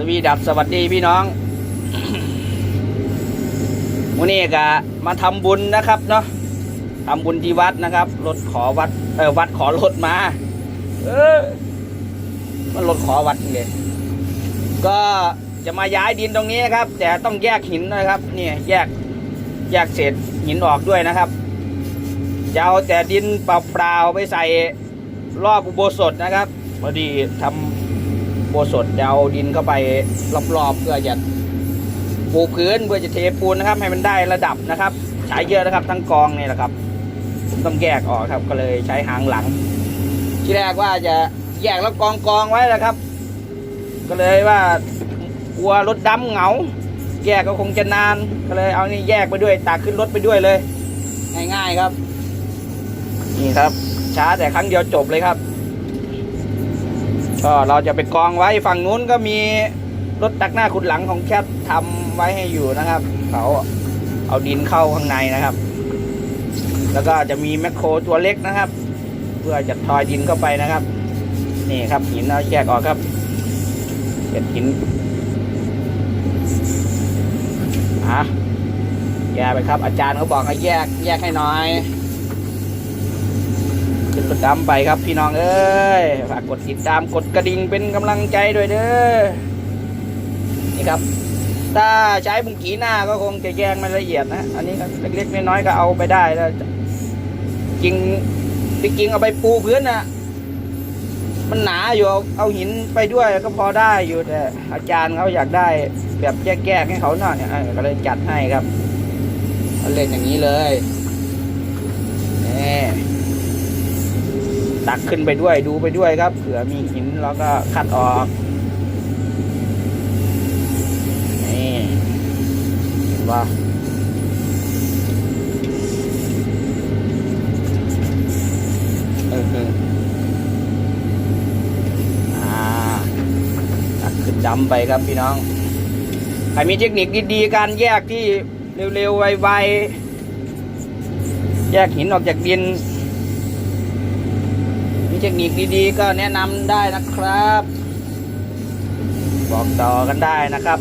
สวีดับสวัสดีพี่น้องวันนี้ก็มาทำบุญนะครับเนาะทำบุญที่วัดนะครับรถขอวัดเออวัดขอรถมา เออมันรถขอวัดเลยก็จะมาย้ายดินตรงนี้นะครับ แต่ต้องแยกหินนะครับนี่แยกแยกเศษหินออกด้วยนะครับจะเอาแต่ดินเปล่าๆไปใส่รอบอุโบสถนะครับพอดีทำอุ โบสถจะเอาดินเข้าไปรอบๆเพื่อจะปูพื้นเพื่อจะเทปูนนะครับ ให้มันได้ระดับนะครับใช้เยอะนะครับ ทั้งกองนี่แหละครับผมต้องแยกออกครับ ก็เลยใช้หางหลัง ที่แรกว่าจะแยกแล้วกองกองไว้แหละครับ ก็เลยว่ากลัวรถดำเหงา แยกก็คงจะนาน ก็เลยเอานี่แยกไปด้วยตากขึ้นรถไปด้วยเลย ง่ายๆครับ นี่ครับ ช้าแต่ครั้งเดียวจบเลยครับ ก็เราจะไปกองไว้ฝั่งนู้นก็มีรถตักหน้าขุดหลังของแคททำไว้ให้อยู่นะครับ เขาเอาดินเข้าข้างในนะครับ แล้วก็จะมีแมคโครตัวเล็กนะครับ เพื่อจะทอยดินเข้าไปนะครับ นี่ครับหินเราแยกออกครับเก็บหินอะแยกไปครับ อาจารย์เขาบอกให้แยกแยกให้น่อย ขึ้นรถดำไปครับพี่น้องเอ้ยฝากกดติดตามกดกระดิ่งเป็นกำลังใจด้วยเด้อนี่ครับ ถ้าใช้บุงกีหน้าก็คงจะแยกไม่ละเอียดนะ อันนี้ก็เล็กๆน้อยๆก็เอาไปได้แล้วจริงจริงเอาไปปูพื้นนะมันหนาอยู่เอาเอาหินไปด้วยก็พอได้อยู่แต่อาจารย์เขาอยากได้แบบแยกๆให้เขาหน่อยเนี่ยก็เลยจัดให้ครับเขาเล่นอย่างนี้เลยนี่ ตักขึ้นไปด้วยดูไปด้วยครับเผื่อมีหินเราก็คัดออกนี่เห็นว่าเออเอออ่าตักขึ้นดำไปครับพี่น้องใครมีเทคนิคดีๆการแยกที่เร็วๆไวๆแยกหินออกจากดิน เทคนิคดีๆ ก็แนะนำได้นะครับ บอกต่อกันได้นะครับ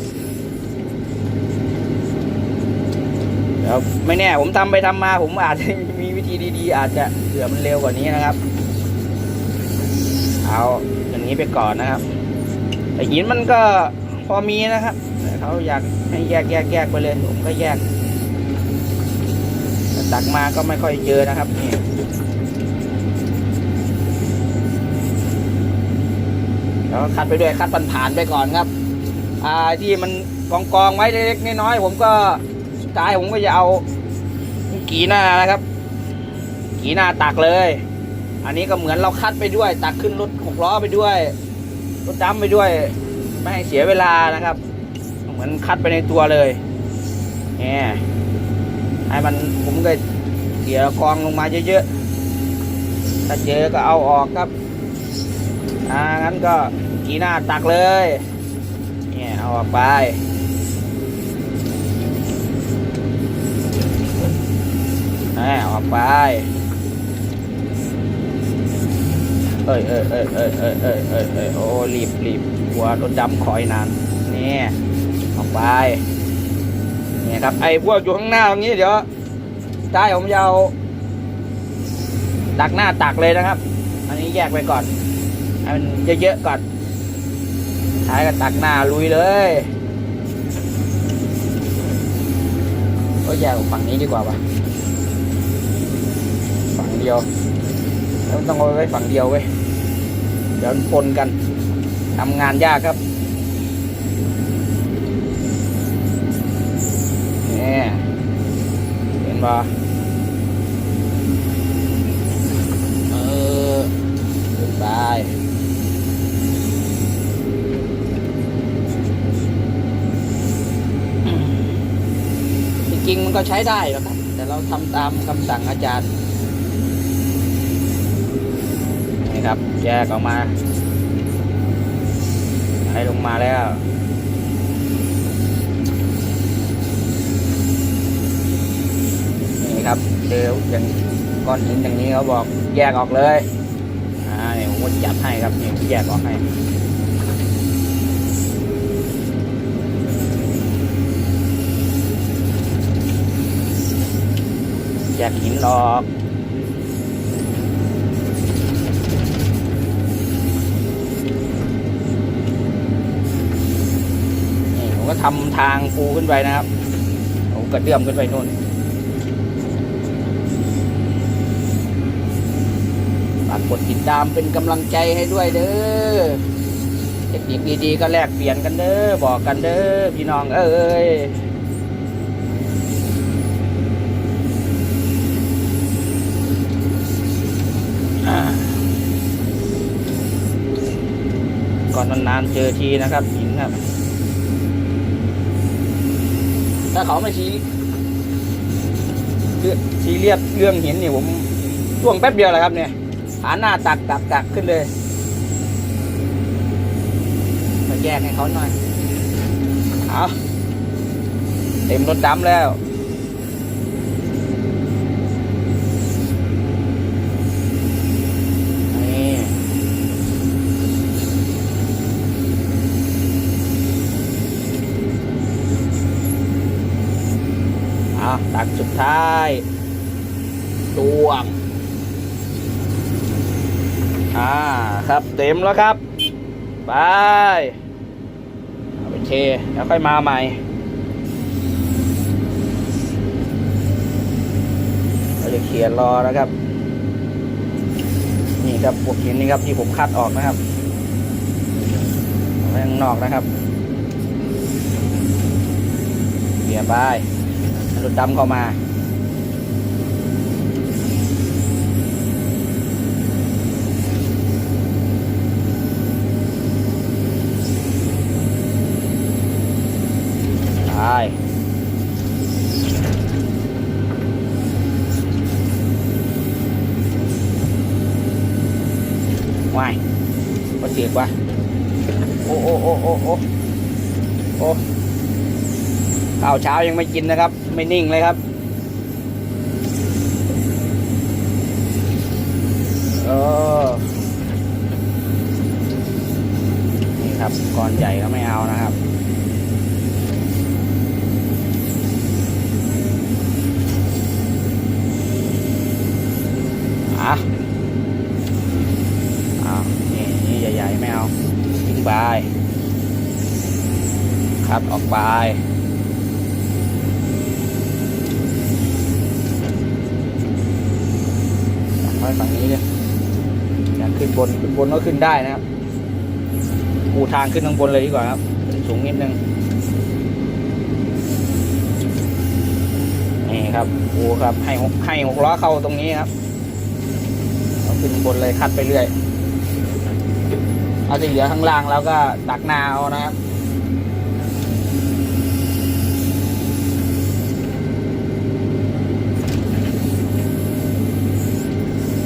เดี๋ยวไม่แน่ผมทำไปทำมา ผมอาจจะมีวิธีดีๆ อาจจะเผื่อมันเร็วกว่านี้นะครับ เอาอย่างนี้ไปก่อนนะครับ แต่หินมันก็พอมีนะครับแต่เขาอยากให้แยกแยกแยกไปเลย ผมก็แยกแต่ตักมาก็ไม่ค่อยเจอนะครับนี่ แล้วคัดไปด้วยคัดผ่านๆไปก่อนครับอ่าที่มันกองกองไว้เล็กๆน้อยๆผมก็สุดท้ายผมก็จะเอากีหน้านะครับ กีหน้าตักเลย อันนี้ก็เหมือนเราคัดไปด้วย ตักขึ้นรถหกล้อไปด้วยรถดำไปด้วย ไม่ให้เสียเวลานะครับ เหมือนคัดไปในตัวเลยเนี่ยให้มันผมก็เสียกองลงมาเยอะๆถ้าเจอก็เอาออกครับ อ่างั้นก็ กีหน้าตักเลย เนี่ยเอาออกไป นี่เอาออกไปเอ้ยเอ้ยเอ้ยเอ้ยเอ้ยเอ้ยเอ้ยเอ้ยโอ้รีบรีบกลัวรถดำคอยนานนี่ออกไปเนี่ยครับไอ้พวกอยู่ข้างหน้าตรงนี้เดี๋ยวใต้ผมจะเอาตักหน้าตักเลยนะครับ อันนี้แยกไปก่อนให้มันเยอะๆก่อน ท้ายก็ตักหน้าลุยเลยก็แยกออกฝั่งนี้ดีกว่าปะฝั่งเดียวแล้วต้องเอาไว้ฝั่งเดียวเว้ยเดี๋ยวมันปนกันทำงานยากครับนี่เห็นปะเออขึ้นไปจ ริง ๆ มันก็ใช้ได้หรอครับ แต่เราทำตามคำสั่งอาจารย์นี่ครับแยกออกมาให้ลงมาแล้วนี่ครับเจออย่างก้อนหินอย่างนี้เขาบอกแยกออกเลยอ่าเนี่ยผมก็จัดให้ครับนี่แยกออกให้ แยกหินออกนี่ผมก็ทำทางปูขึ้นไปนะครับผมก็เดื่อมขึ้นไปนู่นฝากกดติดตามเป็นกำลังใจให้ด้วยเด้อเทคนิคดีๆก็แลกเปลี่ยนกันเด้อบอกกันเด้อพี่น้องเอ้ย อ่าก่อ นนานๆเจอทีนะครับหินครับ ถ้าเขาไม่ชี้เรื่องชี้เรียบเรื่องหินนี่ผมช่วงแป๊บเดียวแหละครับเนี่ยหาหน้าตักตักตักขึ้นเลยมาแยกให้เขาหน่อย เอาเต็มรถดำแล้ว นี่ เอาตักสุดท้ายตวงอ่าครับเต็มแล้วครับไปเอเทแล้วค่อยมาใหม่เราจะเขียนรอนะครับ นี่ครับพวกหินนี่ครับที่ผมคัดออกนะครับข้างนอกนะครับเบียร์ไป รถดำเข้ามาไปวายก็ ข้าวเช้ายังไม่กินนะครับ ไม่นิ่งเลยครับเออนี่ครับก้อนใหญ่ก็ไม่เอานะครับอะอ้าวนี่นี่ใหญ่ๆไม่เอาทิ้งไปคัดออกไปไว้ฝั่งนี้เลยอยากขึ้น บนขึ้นบนก็ขึ้นได้นะครับปูทางขึ้นข้างบนเลยดีกว่าครับสูงนิดนึงนี่ครับปูครับให้ให้หกล้อเข้าตรงนี้ครับเอาขึ้นบนเลยคัดไปเรื่อยเอาที่เหลือข้างล่างแล้วก็ตักนาเอานะครับ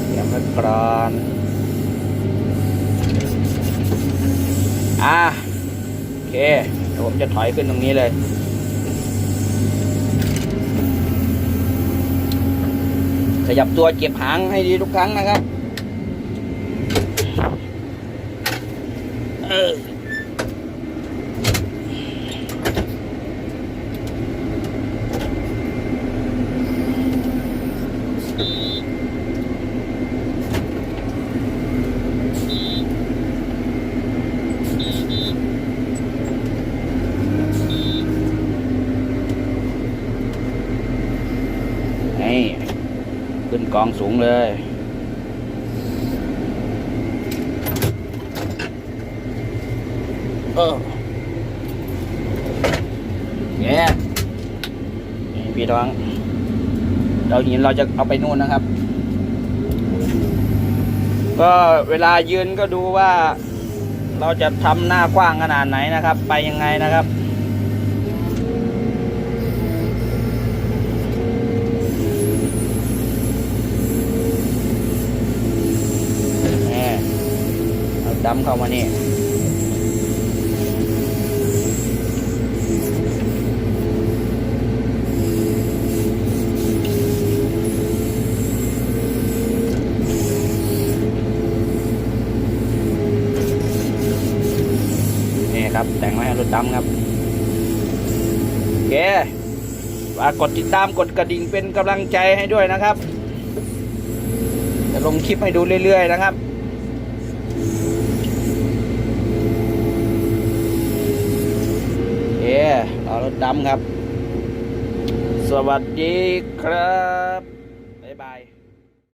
เตรียมไว้ก่อน อะโอเคเดี๋ยวผมจะถอยขึ้นตรงนี้เลย ขยับตัวเก็บหางให้ดีทุกครั้งนะครับ เออ ขึ้นกองสูงเลย เออแง่นี่พี่น้อง เราหินเราจะเอาไปนู่นนะครับ ก็เวลายืนก็ดูว่า เราจะทำหน้ากว้างขนาดไหนนะครับ ไปยังไงนะครับ้ำเข้ามานี่ครับแต่งมาให้รถดำครับแกกดติดตามกดกระดิ่งเป็นกำลังใจให้ด้วยนะครับ จะลงคลิปให้ดูเรื่อย ๆ นะครับ รอรถดำครับ สวัสดีครับ